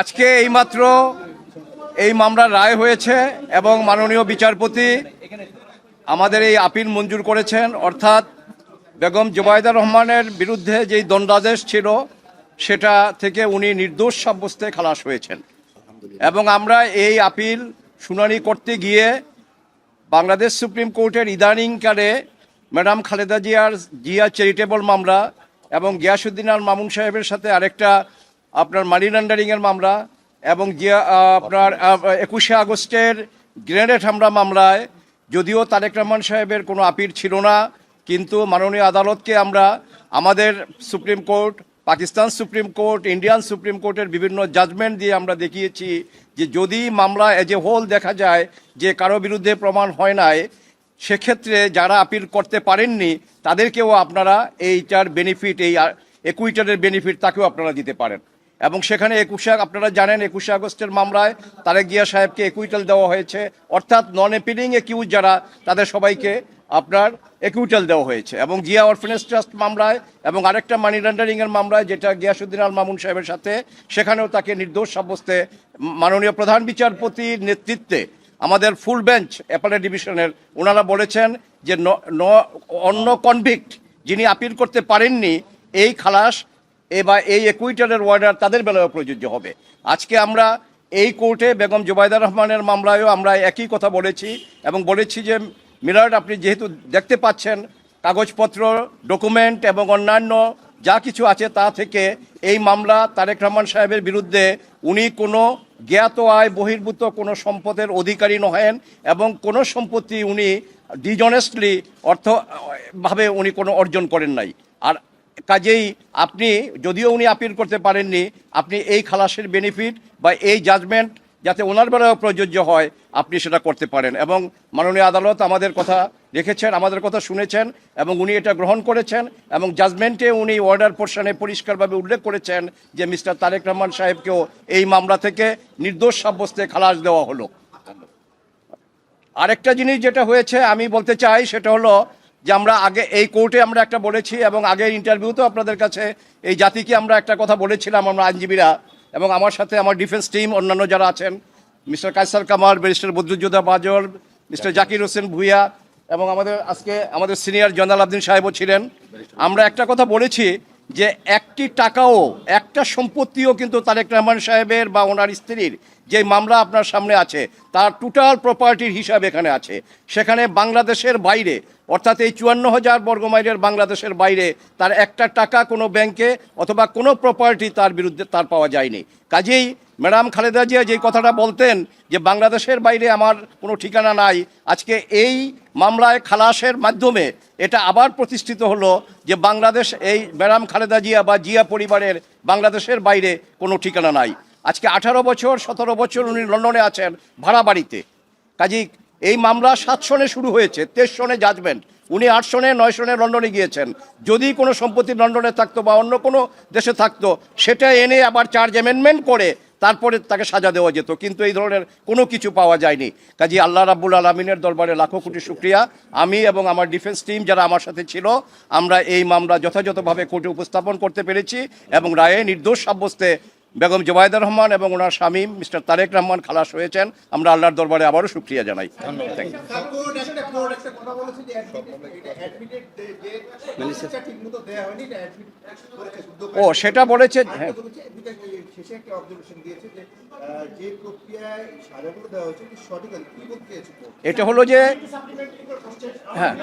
আজকে এইমাত্র এই মামলার রায় হয়েছে এবং মাননীয় বিচারপতি আমাদের এই আপিল মঞ্জুর করেছেন। অর্থাৎ বেগম জুবাইদা রহমানের বিরুদ্ধে যেই দণ্ডাদেশ ছিল, সেটা থেকে উনি নির্দোষ সাব্যস্তে খালাস হয়েছেন। এবং আমরা এই আপিল শুনানি করতে গিয়ে বাংলাদেশ সুপ্রিম কোর্টের ইদানিংকালে ম্যাডাম খালেদা জিয়ার জিয়া চ্যারিটেবল মামলা এবং গিয়াসুদ্দিন আল মামুন সাহেবের সাথে আরেকটা আপনার মানি লন্ডারিংয়ের মামলা এবং আহ, আপনার একুশে আগস্টের গ্রেনেড হামলা মামলায় যদিও তারেক রহমান সাহেবের কোনো আপিল ছিল না কিন্তু মাননীয় আদালতকে আমরা আমাদের supreme court Pakistan supreme court Indian supreme কোর্টের বিভিন্ন জাজমেন্ট দিয়ে আমরা দেখিয়েছি যে যদি মামলা এজ এ হোল দেখা যায় যে কারও বিরুদ্ধে প্রমাণ হয় নাই সেক্ষেত্রে যারা আপিল করতে পারেননি তাদেরকেও আপনারা এইটার বেনিফিট এই একুইটারের বেনিফিট তাকেও আপনারা দিতে পারেন। এবং সেখানে একুশে আপনারা জানেন, একুশে আগস্টের মামলায় তারেক গিয়া সাহেবকে একুইটাল দেওয়া হয়েছে। অর্থাৎ নন এপিলিং একিউজ যারা, তাদের সবাইকে আপনার একুইটাল দেওয়া হয়েছে। এবং গিয়া অরফেনেজ ট্রাস্ট মামলায় এবং আরেকটা মানি লন্ডারিংয়ের মামলায়, যেটা গিয়াসুদ্দিন আল মামুন সাহেবের সাথে, সেখানেও তাকে নির্দোষ সাব্যস্তে মাননীয় প্রধান বিচারপতির নেতৃত্বে আমাদের ফুল বেঞ্চ অ্যাপালেট ডিভিশনের ওনারা বলেছেন যে অন্য কনভিক্ট যিনি আপিল করতে পারেননি, এই খালাস এ বা এই একুইটারের ওয়ার্ডার তাদের বেলায়ও প্রযোজ্য হবে। আজকে আমরা এই কোর্টে বেগম জুবাইদা রহমানের মামলায়ও আমরা একই কথা বলেছি এবং বলেছি যে মিলার্ড আপনি যেহেতু দেখতে পাচ্ছেন, কাগজপত্র ডকুমেন্ট এবং অন্যান্য যা কিছু আছে তা থেকে এই মামলা তারেক রহমান সাহেবের বিরুদ্ধে উনি কোনো জ্ঞাত আয়, বহির্ভূত কোনো সম্পদের অধিকারী নহেন এবং কোনো সম্পত্তি উনি ডিজনেস্টলি অর্থভাবে উনি কোনো অর্জন করেন নাই। আর কাজেই আপনি, যদিও উনি আপিল করতে পারেননি, আপনি এই খালাসের বেনিফিট বা এই জাজমেন্ট যাতে ওনার বেলাও প্রযোজ্য হয়, আপনি সেটা করতে পারেন। এবং মাননীয় আদালত আমাদের কথা রেখেছেন, আমাদের কথা শুনেছেন, এবং উনি এটা গ্রহণ করেছেন, এবং জাজমেন্টে উনি অর্ডার পোর্শনে পরিষ্কারভাবে উল্লেখ করেছেন যে মিস্টার তারেক রহমান সাহেবকেও এই মামলা থেকে নির্দোষ সাব্যস্তে খালাস দেওয়া হলো। আরেকটা জিনিস যেটা হয়েছে, আমি বলতে চাই, সেটা হলো যে আমরা আগে এই কোর্টে আমরা একটা বলেছি এবং আগের ইন্টারভিউতেও আপনাদের কাছে এই জাতিকে আমরা একটা কথা বলেছিলাম আমরা আইনজীবীরা এবং আমার সাথে আমার ডিফেন্স টিম অন্যান্য যারা আছেন মিস্টার কায়সার কামাল ব্যারিস্টার বদরুজ্জোদা বাজর মিস্টার জাকির হোসেন ভুইয়া এবং আমাদের আজকে আমাদের সিনিয়র জয়নাল আবদিন সাহেবও ছিলেন। আমরা একটা কথা বলেছি যে একটি টাকাও একটা সম্পত্তিও কিন্তু তারেক রহমান সাহেবের বা ওনার স্ত্রীর যে মামলা আপনার সামনে আছে, তার টোটাল প্রপার্টির হিসাব এখানে আছে। সেখানে বাংলাদেশের বাইরে, অর্থাৎ এই চুয়ান্ন হাজার বর্গমাইলের বাংলাদেশের বাইরে, তার একটা টাকা কোনো ব্যাংকে অথবা কোনো প্রপার্টি তার বিরুদ্ধে তার পাওয়া যায়নি। কাজেই ম্যাডাম খালেদা জিয়া যে কথাটা বলতেন যে, বাংলাদেশের বাইরে আমার কোনো ঠিকানা নাই, আজকে এই মামলায় খালাসের মাধ্যমে এটা আবার প্রতিষ্ঠিত হলো যে, বাংলাদেশ এই ম্যাডাম খালেদা জিয়া বা জিয়া পরিবারের বাংলাদেশের বাইরে কোনো ঠিকানা নাই। আজকে আঠারো বছর, সতেরো বছর উনি লন্ডনে আছেন, ভাড়া বাড়িতে। কাজী, এই মামলা সাত সনে শুরু হয়েছে, তেইশ সনে জাজমেন্ট উনি আট সনে, নয় সনে লন্ডনে গিয়েছেন। যদি কোনো সম্পত্তি লন্ডনে থাকতো বা অন্য কোনো দেশে থাকতো, সেটা এনে আবার চার্জ অ্যামেন্ডমেন্ট করে, তারপরে তাকে সাজা দেওয়া যেত। কিন্তু এই ধরনের কোনো কিছু পাওয়া যায়নি। কাজী, আল্লাহ রাব্বুল আলমিনের দরবারে লাখো কোটি শুক্রিয়া। আমি এবং আমার ডিফেন্স টিম যারা আমার সাথে ছিল, আমরা এই মামলা যথাযথভাবে কোর্টে উপস্থাপন করতে পেরেছি এবং রায়ে নির্দোষ সাব্যস্তে বেগম জুবাইদা রহমান এবং ওনার স্বামী মিস্টার তারেক রহমান খালাস হয়েছেন। আমরা আল্লাহর দরবারে আবারও শুক্রিয়া জানাই। শুদ্ধ ও সেটা বলেছে হ্যাঁ। বলেছে, admitted এই শেষে একটা observation দিয়েছে যে, আহ, যে প্রক্রিয়ায় সাজাগুলো দেওয়া হয়েছে, এটি হলো যে হ্যাঁ।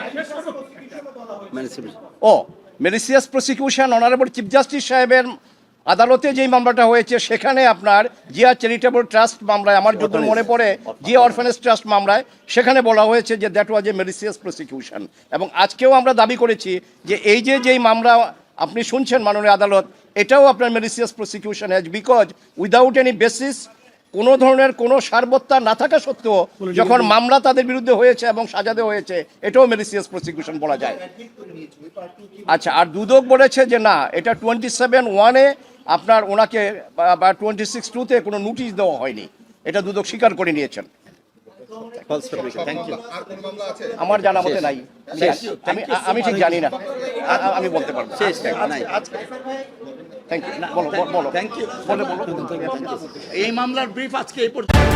ও malicious prosecution honourable chief justice সাহেবের আদালতে যেই মামলাটা হয়েছে সেখানে আপনার জিয়া চ্যারিটেবল ট্রাস্ট মামলায় আমার যদি মনে পড়ে জিয়া অরফানেজ ট্রাস্ট মামলায় সেখানে বলা হয়েছে যে দ্যাট ওয়াজ এ মেরিসিয়াস প্রসিকিউশন এবং আজকেও আমরা দাবি করেছি যে এই যে যেই মামলা আপনি শুনছেন মাননীয় আদালত এটাও আপনার malicious prosecution has because without any basis কোনো ধরনের কোনো সারবত্তা না থাকা সত্ত্বেও যখন মামলা তাদের বিরুদ্ধে হয়েছে এবং সাজা দেওয়া হয়েছে এটাও মেরিসিয়াস প্রসিকিউশন বলা যায়। টু কি আচ্ছা আর দুদক বলেছে যে না এটা টোয়েন্টি সেভেন ওয়ানে আপনার ওনাকে বা- টোয়েন্টি সিক্স টুতে কোনো নোটিশ দেওয়া হয়নি। এটা দুদক স্বীকার করে নিয়েছেন। আমার জানা মতে নাই। আমি আমি ঠিক জানি না। আমি বলতে পারব শেষ থ্যাংক ইউ বলো বলো, বলো। থ্যাংক ইউ বলো বলো। এই মামলার ব্রিফ আজকে এই পর্যন্ত।